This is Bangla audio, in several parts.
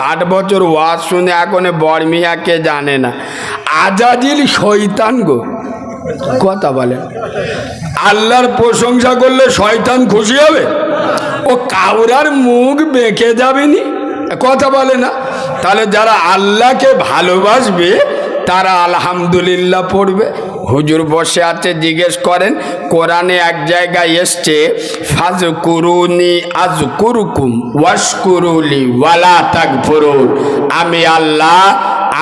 ষাট বছর ওয়াজ শুনে এখন বড় মিয়াকে জানে না? আজাজিল শৈতান গো। কথা বলে। আল্লাহর প্রশংসা করলে শয়তান খুশি হবে? ও কাউরার মুখ বেঁকে যাবেনি কথা বলে না। তাহলে যারা আল্লাহকে ভালোবাসবে, তারা আলহামদুলিল্লাহ পড়বে। হুজুর বসে আছে, জিজ্ঞেস করেন, কোরআনে এক জায়গায় এসছে ফাজ কুরুনি আজ কুরুকুম ওয়াশকুরুলি ওয়ালা তাক আমি আল্লাহ,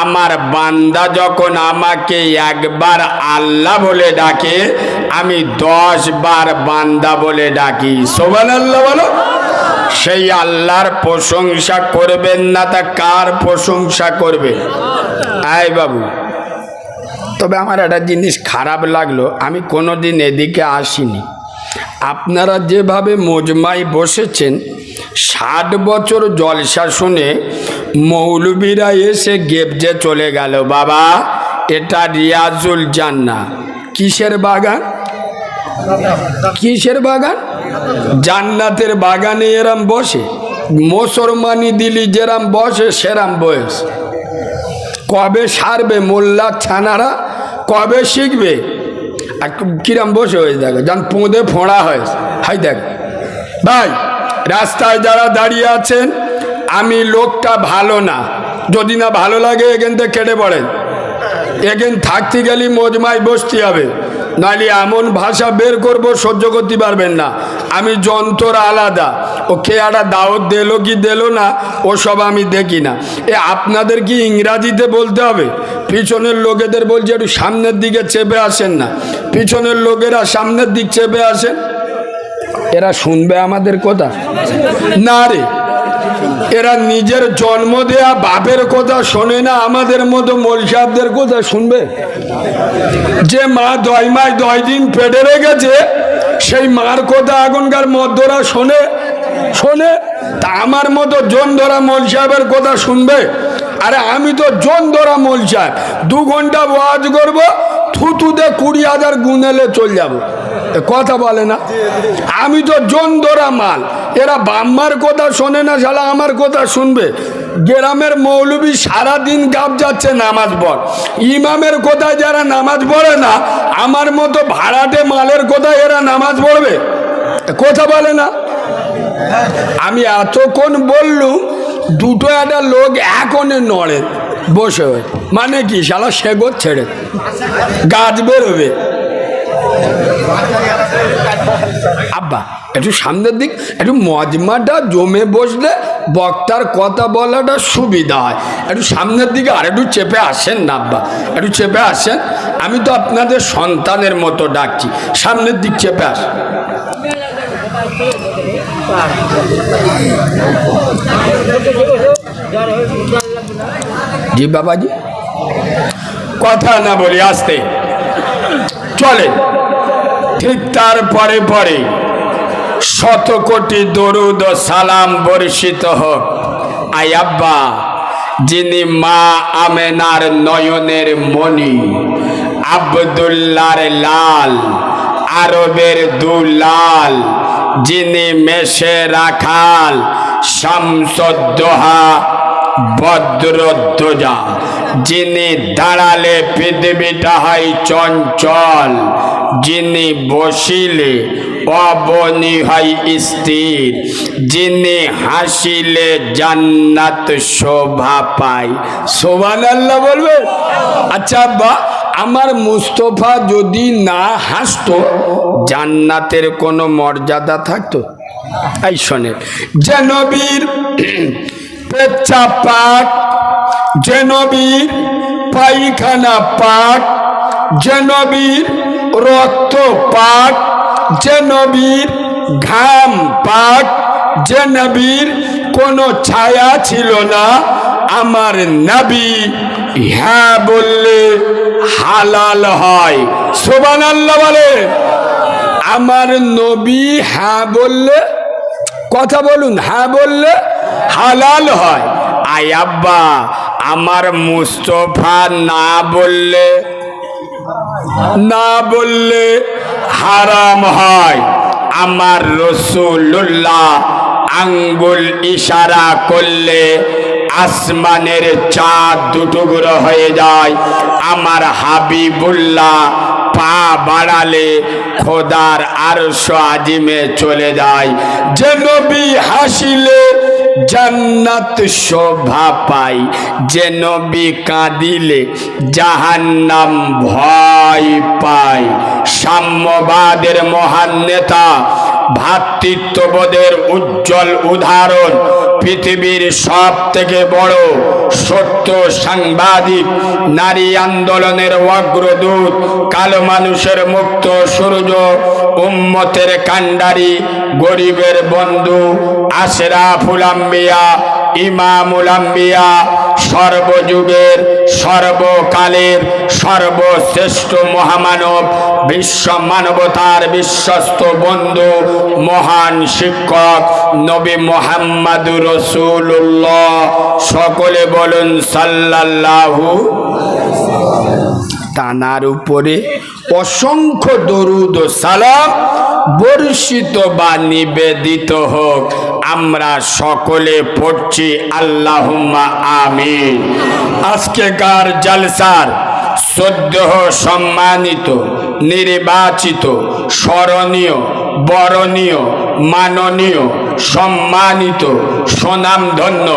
আমার বান্দা যখন আমাকে একবার আল্লাহ বলে ডাকে, আমি দশ বার বান্দা বলে ডাকি। সোবান আল্লাহ বলো। সেই আল্লাহর প্রশংসা করবেন না, তা কার প্রশংসা করবে? আয় বাবু। তবে আমার একটা জিনিস খারাপ লাগল, আমি কোনো দিন এদিকে আসিনি। আপনারা যেভাবে মোজমাই বসেছেন, ষাট বছর জলসা শুনে মৌলবীরা এসে গেপজে চলে গেল। বাবা, এটা রিয়াজুল জান্না কিসের বাগান? কিসের বাগান? জান্নাতের বাগানে এরাম বসে। মুসলমানি দিলি যেরাম বসে, সেরাম বয়স। কবে সারবে মোল্লা ছানারা? কবে শিখবে? আর কিরাম বসে হয়েছে দেখো, যান পোঁদে ফোঁড়া হয় হাই দেখ। ভাই, রাস্তায় যারা দাঁড়িয়ে আছেন, আমি লোকটা ভালো না। যদি না ভালো লাগে, এখান থেকে কেটে পড়েন। এখান থাকতে গেলে মজমায় বসতে হবে। নাহলে এমন ভাষা বের করব, সহ্য করতে পারবেন না। আমি যন্ত্র আলাদা। ও কে একটা দাওয়াত দিলো কি দিলো না, ওসব আমি দেখি না। এ আপনাদের কি ইংরাজিতে বলতে হবে? পিছনের লোকেদের বলছে একটু সামনের দিকে চেপে আসেন না। পিছনের লোকেরা সামনের দিক চেপে আসেন। এরা শুনবে আমাদের কথা? না রে। এরা নিজের জন্ম দেয়া বাপের কথা শোনে না, আমাদের মতো মোল সাহেবদের কথা শুনবে? যে মা দয় মাস দয় দিন পেটে রেখেছে, সেই মার কথা এখনকার মধ্যরা শোনে? শোনে? তা আমার মতো জন ধরা মোল সাহেবের কথা শুনবে? আরে আমি তো জন ধরা মোল সাহেব দু ঘণ্টা ওয়াজ করব থুতুতে কুড়ি হাজার গুনেলে চল যাব। কথা বলে না। আমি তো জন ধরা মাল। এরা বাম্মার কথা শোনে না, শালা আমার কথা শুনবে। গ্রামের মৌলবী সারাদিন গাপ যাচ্ছে নামাজ পড়। ইমামের কোথায় যারা নামাজ পড়ে না, আমার মতো ভাড়াটে মালের কোথায় এরা নামাজ পড়বে? কথা বলে না। আমি এতক্ষণ বললুম দুটো একটা লোক এখনে নড়ে, বসে মানে কি, শালা সেগর ছেড়ে। গাছ বেরোবে। আব্বা, একটু সামনের দিক, একটু মজমাটা জমে বসলে বক্তার কথা বলাটা সুবিধা হয়। একটু সামনের দিকে আর একটু চেপে আসেন না, আব্বা। একটু চেপে আসেন। আমি তো আপনাদের সন্তানের মতো ডাকছি। সামনের দিক চেপে আস। জি বাবাজি। কথা না বলি, আসতে। চলে। ঠিক তারপরে পরে পরে শত কোটি দরুদ সালাম বর্ষিত হোক। আই আব্বা, যিনি মা আমেনার নয়নের মণি, আবদুল্লার লাল, আরবের দুলাল যিনি মেশে রাখাল, শামসদ্দোহা, ভদ্রধ্বজা। যিনি দাঁড়ালে পৃথিবীটা হয় চঞ্চল, যিনি বসিলে অবনি হয় স্থির। যিনি হাসিলে জান্নাত শোভা পায়। শোভান আল্লাহ বলবে? আচ্ছা বা, আমার মুস্তফা যদি না হাসতো জান্নাতের কোনো মর্যাদা থাকতো? এই শোনে যে নবীর পেচ্ছা পাক, যে নবীর পায়খানা পাক, যে নবীর রক্ত পাক, যে নবীর ঘাম পাক, যে নবীর কোনো ছায়া ছিল না, আমার নবী হ্যাঁ বললে হালাল হয়। সোবান আল্লাহ বলে। আমার নবী হ্যাঁ বললে, কথা বলুন হ্যাঁ বললে হালাল হয়। আয় আব্বা, আমার মুস্তফা না বললে না বললে হারাম হয়। আমার রসুল্লাহ আঙ্গুল ইশারা করলে আসমানের চাঁদ দুটুকরো হয়ে যায়। আমার হাবিবুল্লাহ পা বাড়ালে খোদার আরশ আজিমে চলে যায়। যে নবী হাসিলে জান্নাত শোভা পাই যে নবী কাঁদিলে জাহান্নাম ভয় পায়। সাম্যবাদের মহান নেতা ভ্রাতৃত্ববোধের উজ্জ্বল উদাহরণ পৃথিবীর সব থেকে বড় সত্য সাংবাদিক, নারী আন্দোলনের অগ্রদূত, কালো মানুষের মুক্ত সূর্য, উম্মতের কাণ্ডারি, গরিবের বন্ধু, আশরাফুল আম্বিয়া ইমামুল আম্বিয়া সর্বযুগের, সর্বকালের, সর্বশ্রেষ্ঠ মহামানব, বিশ্ব মানবতার বিশ্বস্ত বন্ধু, মহান শিক্ষক নবী মোহাম্মদ রসুল্লাহ সকলে বলুন সাল্লাল্লাহু তানার উপরে অসংখ্য দরুদ সালাম বর্ষিত বা নিবেদিত হোক। আমরা সকলে পড়ছি আল্লাহুম্মা আমিন। আজকেকার জালসার সদ্য সম্মানিত, নির্বাচিত, স্মরণীয় বরণীয়, মাননীয়, সম্মানিত, সুনামধন্য,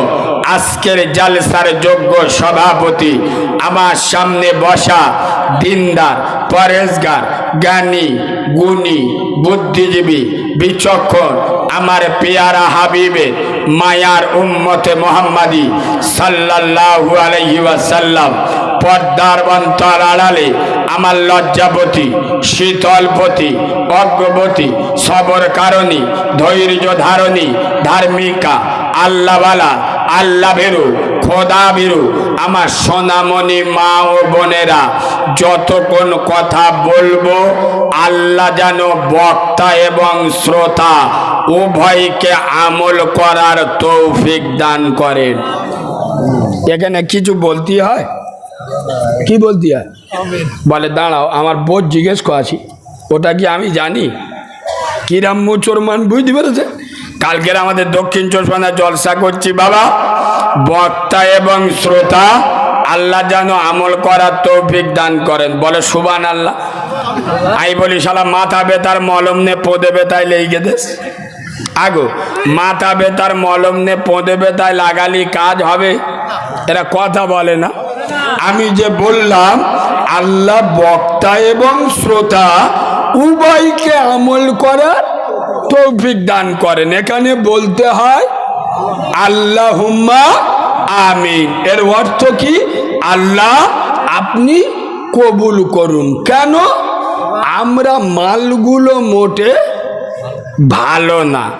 আজকের জালসার যোগ্য সভাপতি, আমার সামনে বসা দিনদার, পরেশগার, জ্ঞানী, গুণী, বুদ্ধিজীবী, বিচক্ষণ, আমার পেয়ারা হাবিবে, মায়ার উম্মতে মোহাম্মদী সাল্লাল্লাহু আলাইহি পর্দার অন্তর আড়ালে আমার লজ্জাবতী শীতলপতি অজ্ঞবতী সবর কারণী, ধৈর্য ধারণী, ধার্মিকা, আল্লাহওয়ালা আল্লাহ ভেরু খোদা ভেরু আমার সোনামণি মা ও বোনেরা, যতক্ষণ কথা বলব, আল্লাহ যেন বক্তা এবং শ্রোতা উভয়কে আমল করার তৌফিক দান করেন। এখানে কিছু বলতে হয়? কি বলতে বলে দাঁড়াও আমার বোধ জিজ্ঞেস করছি। ওটা কি আমি জানি? কিরাম মুচরমান বুঝতে পেরেছে? কালকের আমাদের দক্ষিণ চব্বিশ জলসা করছি বাবা। বক্তা এবং শ্রোতা আল্লাহ যেন আমল করার তৌফিক দান করেন। বলে সুবান আল্লাহ আই বলি শালা মাথা বেতার মলম নে পোদে বেতায় লেগে দেশ আগো মাথা বেতার মলম নে পোদে বেতায় লাগালি কাজ হবে? এরা কথা বলে না। আমি যে বললাম, আল্লাহ বক্তা এবং শ্রোতা উভয়কে আমল করার তৌফিক দান করেন। এখানে বলতে হয় আল্লাহ আমিন। এর অর্থ কি? আল্লাহ আপনি কবুল করুন। কেন? আমরা মালগুলো মোটে ভালো না।